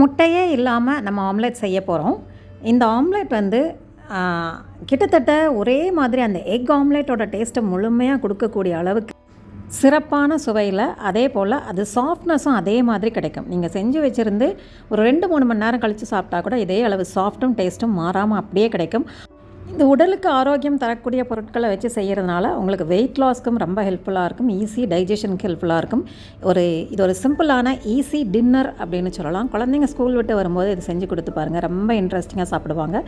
முட்டையே இல்லாமல் நம்ம ஆம்லெட் செய்ய போகிறோம் இந்த ஆம்லெட் வந்து கிட்டத்தட்ட ஒரே மாதிரி அந்த எக் ஆம்லெட்டோட டேஸ்ட்டை முழுமையாக கொடுக்கக்கூடிய அளவுக்கு சிறப்பான சுவையில் அதே போல் அது சாஃப்ட்னஸும் அதே மாதிரி கிடைக்கும். நீங்கள் செஞ்சு வச்சுருந்து ஒரு ரெண்டு மூணு மணி நேரம் கழித்து சாப்பிட்டா கூட இதே அளவு சாஃப்ட்டும் டேஸ்ட்டும் மாறாமல் அப்படியே கிடைக்கும். இந்த உடலுக்கு ஆரோக்கியம் தரக்கூடிய பொருட்களை வச்சு செய்கிறதுனால உங்களுக்கு வெயிட் லாஸ்க்கும் ரொம்ப ஹெல்ப்ஃபுல்லாக இருக்கும். ஈஸி டைஜஷனுக்கு ஹெல்ப்ஃபுல்லாக இருக்கும். ஒரு இது ஒரு சிம்பிளான ஈஸி டின்னர் அப்படின்னு சொல்லலாம். குழந்தைங்க ஸ்கூல் விட்டு வரும்போது இது செஞ்சு கொடுத்து பாருங்கள் ரொம்ப இன்ட்ரெஸ்டிங்காக சாப்பிடுவாங்க.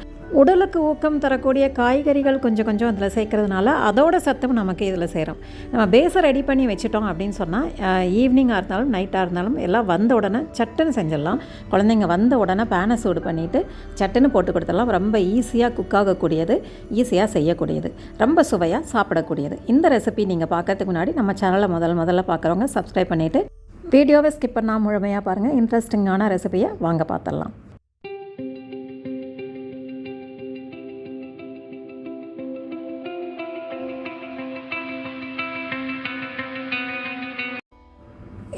உடலுக்கு ஊக்கம் தரக்கூடிய காய்கறிகள் கொஞ்சம் கொஞ்சம் அதில் சேர்க்கறதுனால அதோட சத்தம் நமக்கு இதில் சேரும். நம்ம பேஸை ரெடி பண்ணி வச்சுட்டோம் அப்படின்னு சொன்னால் ஈவினிங்காக இருந்தாலும் நைட்டாக இருந்தாலும் எல்லாம் வந்த உடனே சட்டுன்னு செஞ்சிடலாம். குழந்தைங்க வந்த உடனே பேனை சூடு பண்ணிவிட்டு சட்டுன்னு போட்டு கொடுத்துடலாம். ரொம்ப ஈஸியாக குக் ஆகக்கூடியது. ஈஸியாக செய்யக்கூடியது. ரொம்ப சுவையாக சாப்பிடக்கூடியது. இந்த ரெசிபி நீங்கள் பார்க்கறதுக்கு முன்னாடி நம்ம சேனலை முதல் முதல்ல பார்க்குறவங்க சப்ஸ்கிரைப் பண்ணிவிட்டு வீடியோவை ஸ்கிப் பண்ணால் முழுமையாக பாருங்கள் இன்ட்ரெஸ்டிங்கான ரெசிபியை வாங்க பார்த்துடலாம்.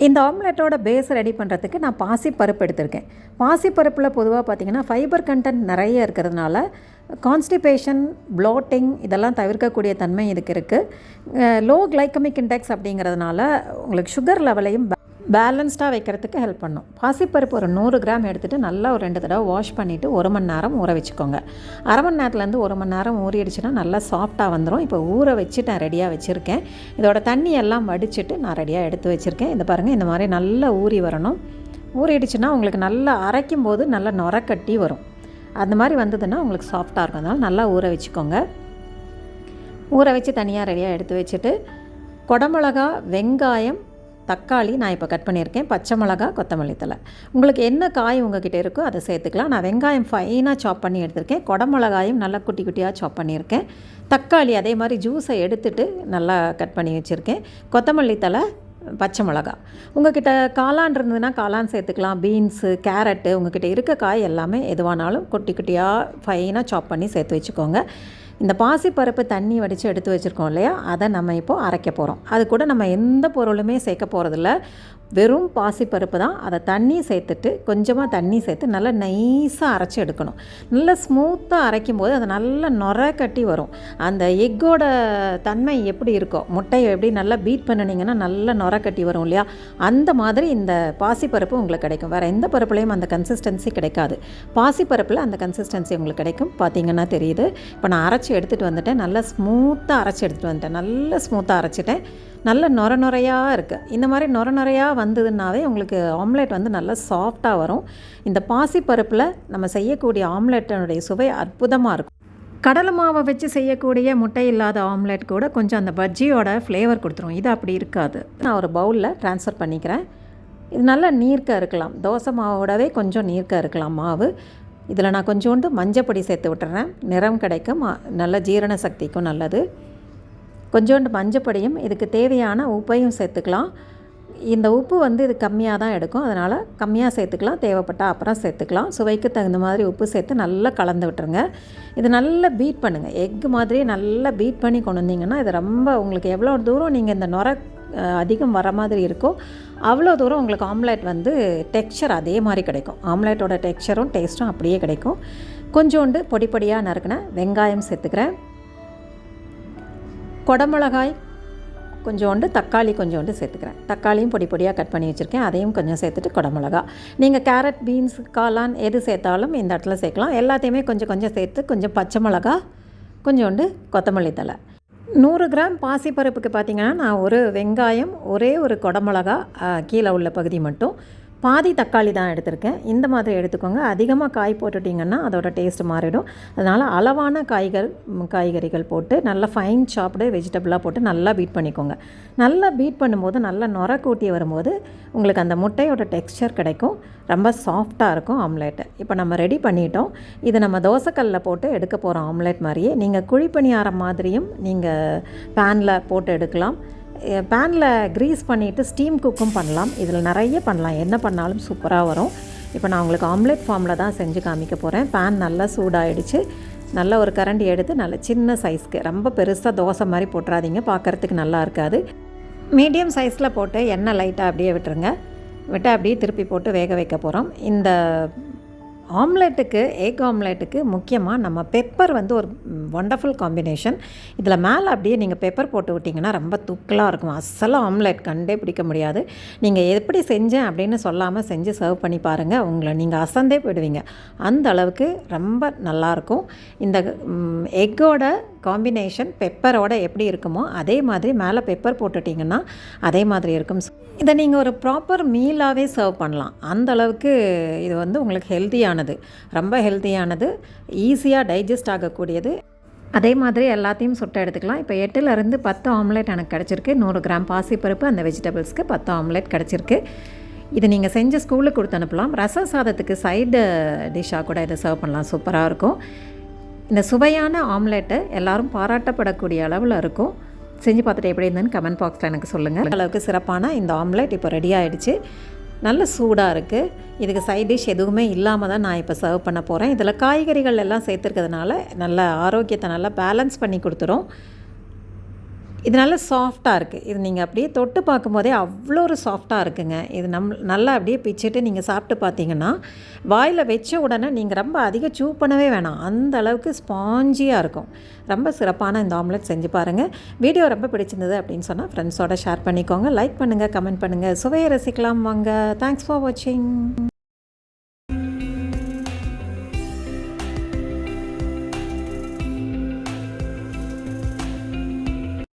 இந்த ஆம்லெட்டோட பேஸ் ரெடி பண்ணுறதுக்கு நான் பாசிப்பருப்பு எடுத்திருக்கேன். பாசிப்பருப்பில் பொதுவாக பார்த்தீங்கன்னா ஃபைபர் கண்டென்ட் நிறைய இருக்கிறதுனால கான்ஸ்டிபேஷன் ப்ளோட்டிங் இதெல்லாம் தவிர்க்கக்கூடிய தன்மை இதுக்கு இருக்குது லோ கிளைக்கமிக் இண்டெக்ஸ் அப்படிங்கிறதுனால உங்களுக்கு சுகர் லெவலையும் பேலன்ஸ்டாக வைக்கிறதுக்கு ஹெல்ப் பண்ணும். பாசிப்பருப்பு ஒரு நூறு கிராம் எடுத்துகிட்டு நல்லா ஒரு ரெண்டு தடவை வாஷ் பண்ணிவிட்டு ஒரு மணி நேரம் ஊற வச்சுக்கோங்க. அரை மணி நேரத்துலேருந்து ஒரு மணி நேரம் ஊறிடுச்சுன்னா நல்லா சாஃப்டாக வந்துடும் இப்போ ஊற வச்சு நான் ரெடியாக வச்சுருக்கேன். இதோட தண்ணி எல்லாம் வடிச்சிட்டு நான் ரெடியாக எடுத்து வச்சுருக்கேன். இந்த பாருங்கள் இந்த மாதிரி நல்லா ஊறி வரணும். ஊறிடுச்சுன்னா உங்களுக்கு நல்லா அரைக்கும் போது நல்லா நுரக்கட்டி வரும். அந்த மாதிரி வந்ததுன்னா உங்களுக்கு சாஃப்டாக இருக்கும். அதனால் நல்லா ஊற வச்சுக்கோங்க. ஊற வச்சு தனியாக ரெடியாக எடுத்து வச்சுட்டு குடமிளகா வெங்காயம் தக்காளி நான் இப்போ கட் பண்ணியிருக்கேன். பச்சை மிளகா கொத்தமல்லி தழை. உங்களுக்கு என்ன காய் உங்ககிட்ட இருக்கோ அதை சேர்த்துக்கலாம். நான் வெங்காயம் ஃபைனாக சாப் பண்ணி எடுத்திருக்கேன். குடமிளகாயும் நல்லா குட்டி குட்டியாக சாப் பண்ணியிருக்கேன். தக்காளி அதே மாதிரி ஜூஸை எடுத்துட்டு நல்லா கட் பண்ணி வச்சுருக்கேன். கொத்தமல்லி தழை பச்சை மிளகா. உங்ககிட்ட காளான் இருந்ததுன்னா காளான் சேர்த்துக்கலாம். பீன்ஸு கேரட்டு உங்ககிட்ட இருக்க காய் எல்லாமே எதுவானாலும் குட்டி குட்டியாக ஃபைனாக சாப் பண்ணி சேர்த்து வச்சுக்கோங்க. இந்த பாசிப்பருப்பு தண்ணி வடித்து எடுத்து வச்சுருக்கோம் இல்லையா? அதை நம்ம இப்போது அரைக்க போகிறோம் அது கூட நம்ம எந்த பொருளுமே சேர்க்க போகிறதில்ல வெறும் பாசிப்பருப்பு தான். அதை தண்ணி சேர்த்துட்டு கொஞ்சமாக தண்ணி சேர்த்து நல்லா நைஸாக அரைச்சி எடுக்கணும். நல்லா ஸ்மூத்தாக அரைக்கும் போது அது நல்லா நொர கட்டி வரும். அந்த எக்கோட தன்மை எப்படி இருக்கோ முட்டையை எப்படி நல்லா பீட் பண்ணினீங்கன்னா நல்லா நொர கட்டி வரும் இல்லையா? அந்த மாதிரி இந்த பாசிப்பருப்பு உங்களுக்கு கிடைக்கும். வேறு எந்த பருப்புலையும் அந்த கன்சிஸ்டன்சி கிடைக்காது. பாசிப்பருப்பில் அந்த கன்சிஸ்டன்சி உங்களுக்கு கிடைக்கும். பார்த்தீங்கன்னா தெரியுது. இப்போ நான் அரைச்சி எடுத்துகிட்டு வந்துட்டேன். நல்லா ஸ்மூத்தாக அரைச்சி எடுத்துகிட்டு வந்துட்டேன். நல்லா ஸ்மூத்தாக அரைச்சிட்டேன். நல்ல நொர நுரையாக இருக்குது இந்த மாதிரி நொர நுரையாக வந்ததுனாவே உங்களுக்கு ஆம்லெட் வந்து நல்லா சாஃப்டாக வரும். இந்த பாசிப்பருப்பில் நம்ம செய்யக்கூடிய ஆம்லெட்டினுடைய சுவை அற்புதமாக இருக்கும். கடலை மாவை வச்சு செய்யக்கூடிய முட்டை இல்லாத ஆம்லெட் கூட கொஞ்சம் அந்த பஜ்ஜியோட ஃப்ளேவர் கொடுத்துரும். இது அப்படி இருக்காது. நான் ஒரு பவுலில் ட்ரான்ஸ்ஃபர் பண்ணிக்கிறேன். இது நல்லா நீர்க்க இருக்கலாம். தோசை மாவோடவே கொஞ்சம் நீர்க்க இருக்கலாம் மாவு. இதில் நான் கொஞ்சோண்டு மஞ்சப்பொடி சேர்த்து விட்டுறேன். நிறம் கிடைக்கும் நல்ல ஜீரண சக்திக்கும் நல்லது. கொஞ்சோண்டு மஞ்சப்பொடியும் இதுக்கு தேவையான உப்பையும் சேர்த்துக்கலாம். இந்த உப்பு வந்து இது கம்மியாக தான் எடுக்கும். அதனால் கம்மியாக சேர்த்துக்கலாம் தேவைப்பட்டால் அப்புறம் சேர்த்துக்கலாம். சுவைக்கு தகுந்த மாதிரி உப்பு சேர்த்து நல்லா கலந்து விட்டுருங்க. இது நல்லா பீட் பண்ணுங்கள் எக் மாதிரியே நல்லா பீட் பண்ணி கொண்டு வந்தீங்கன்னா இது ரொம்ப உங்களுக்கு எவ்வளோ தூரம் நீங்கள் இந்த நுர அதிகம் வர மாதிரி இருக்கோ அவ்வளோ தூரம் உங்களுக்கு ஆம்லேட் வந்து டெக்ஸ்சர் அதே மாதிரி கிடைக்கும். ஆம்லேட்டோட டெக்ஸ்சரும் டேஸ்ட்டும் அப்படியே கிடைக்கும். கொஞ்சோண்டு பொடி பொடியாக நறுக்கினேன் வெங்காயம் சேர்த்துக்கிறேன். குடமிளகாய் கொஞ்சோண்டு தக்காளி கொஞ்சோண்டு சேர்த்துக்கிறேன். தக்காளியும் பொடி பொடியாக கட் பண்ணி வச்சுருக்கேன். அதையும் கொஞ்சம் சேர்த்துட்டு குடமிளகா. நீங்கள் கேரட் பீன்ஸ் காளான் எது சேர்த்தாலும் இந்த இடத்துல சேர்க்கலாம். எல்லாத்தையுமே கொஞ்சம் கொஞ்சம் சேர்த்து கொஞ்சம் பச்சை மிளகா கொஞ்சோண்டு கொத்தமல்லி தழை. நூறு கிராம் பாசிப்பருப்புக்கு பார்த்தீங்கன்னா நான் ஒரு வெங்காயம் ஒரே ஒரு குடமிளகா கீழே உள்ள பகுதி மட்டும் பாதி தக்காளி தான் எடுத்திருக்கேன். இந்த மாதிரி எடுத்துக்கோங்க. அதிகமாக காய் போட்டுட்டிங்கன்னா அதோட டேஸ்ட் மாறிடும். அதனால் அளவான காய்கள் காய்கறிகள் போட்டு நல்லா ஃபைன் சாப்டு வெஜிடபிளாக போட்டு நல்லா பீட் பண்ணிக்கோங்க. நல்லா பீட் பண்ணும்போது நல்லா நொர கூட்டி வரும்போது உங்களுக்கு அந்த முட்டையோட டெக்ஸ்சர் கிடைக்கும். ரொம்ப சாஃப்டாக இருக்கும் ஆம்லேட்டு இப்போ நம்ம ரெடி பண்ணிட்டோம். இது நம்ம தோசைக்கல்லில் போட்டு எடுக்க போகிறோம் ஆம்லேட் மாதிரியே நீங்கள் குழிப்பணியாரம் மாதிரியும் நீங்கள் பேனில் போட்டு எடுக்கலாம். பேனில் க்ரீஸ் பண்ணிவிட்டு ஸ்டீம் குக்கும் பண்ணலாம். இதில் நிறைய பண்ணலாம். என்ன பண்ணாலும் சூப்பராக வரும். இப்போ நான் உங்களுக்கு ஆம்லெட் ஃபார்மில் தான் செஞ்சு காமிக்க போகிறேன் பேன் நல்லா சூடாயிடுச்சு. நல்ல ஒரு கரண்டி எடுத்து நல்ல சின்ன சைஸ்க்கு ரொம்ப பெருசாக தோசை மாதிரி போட்டுறாதீங்க. பார்க்குறதுக்கு நல்லா இருக்காது. மீடியம் சைஸில் போட்டு எண்ணெய் லைட்டாக அப்படியே விட்டுருங்க. விட்டு அப்படியே திருப்பி போட்டு வேக வைக்க போகிறோம் இந்த ஆம்லெட்டுக்கு எக் ஆம்லெட்டுக்கு முக்கியமாக நம்ம பெப்பர் வந்து ஒரு ஒண்டர்ஃபுல் காம்பினேஷன் இதில் மேலே அப்படியே நீங்கள் பெப்பர் போட்டு விட்டிங்கன்னா ரொம்ப தூக்கலாக இருக்கும். அசலாக ஆம்லெட் கண்டே பிடிக்க முடியாது. நீங்கள் எப்படி செஞ்சேன் அப்படின்னு சொல்லாமல் செஞ்சு சர்வ் பண்ணி பாருங்கள் உங்களை நீங்கள் அசந்தே போயிடுவீங்க. அந்த அளவுக்கு ரொம்ப நல்லாயிருக்கும் இந்த எக்கோட காம்பினேஷன் பெப்பரோட எப்படி இருக்குமோ அதே மாதிரி மேலே பெப்பர் போட்டுட்டிங்கன்னா அதே மாதிரி இருக்கும். இதை நீங்கள் ஒரு ப்ராப்பர் மீலாகவே சர்வ் பண்ணலாம். அந்த அளவுக்கு இது வந்து உங்களுக்கு ஹெல்த்தியானது ரொம்ப ஹெல்த்தியானது ஈஸியாக டைஜஸ்ட் ஆகக்கூடியது. அதே மாதிரி எல்லாத்தையும் சுட்ட எடுத்துக்கலாம். இப்போ எட்டுலேருந்து பத்து ஆம்லேட் எனக்கு கிடச்சிருக்கு. நூறு கிராம் பாசிப்பருப்பு அந்த வெஜிடபிள்ஸ்க்கு பத்து ஆம்லேட் கிடச்சிருக்கு. இது நீங்கள் செஞ்ச ஸ்கூலுக்கு கொடுத்து அனுப்பலாம். ரச சாதத்துக்கு சைடு டிஷ்ஷாக கூட இதை சர்வ் பண்ணலாம். சூப்பராக இருக்கும். இந்த சுவையான ஆம்லெட்டு எல்லோரும் பாராட்டப்படக்கூடிய அளவில் இருக்கும். செஞ்சு பார்த்துட்டு எப்படி இருந்ததுன்னு கமெண்ட் பாக்ஸில் எனக்கு சொல்லுங்கள் அளவுக்கு சிறப்பான இந்த ஆம்லெட் இப்போ ரெடி ஆகிடுச்சு நல்ல சூடாக இருக்குது இதுக்கு சைட் டிஷ் எதுவுமே இல்லாமல் தான் நான் இப்போ சர்வ் பண்ண போகிறேன் இதில் காய்கறிகள் எல்லாம் சேர்த்துருக்கிறதுனால நல்ல ஆரோக்கியத்தை நல்லா பேலன்ஸ் பண்ணி கொடுத்துரும். இது நல்லா சாஃப்டாக இருக்குது இது நீங்கள் அப்படியே தொட்டு பார்க்கும்போதே அவ்வளோ ஒரு சாஃப்டாக இருக்குங்க. இது நம் நல்லா அப்படியே பிச்சுட்டு நீங்கள் சாப்பிட்டு பார்த்தீங்கன்னா வாயில் வச்ச உடனே நீங்கள் ரொம்ப அதிக சூ பண்ணவே வேணாம். அந்த அளவுக்கு ஸ்பாஞ்சியாக இருக்கும். ரொம்ப சிறப்பான இந்த ஆம்லெட் செஞ்சு பாருங்கள் வீடியோ ரொம்ப பிடிச்சிருந்தது அப்படின்னு சொன்னால் ஃப்ரெண்ட்ஸோட ஷேர் பண்ணிக்கோங்க. லைக் பண்ணுங்கள் கமெண்ட் பண்ணுங்கள் சுவையை ரசிக்கலாம் வாங்க. தேங்க்ஸ் ஃபார் வாட்சிங்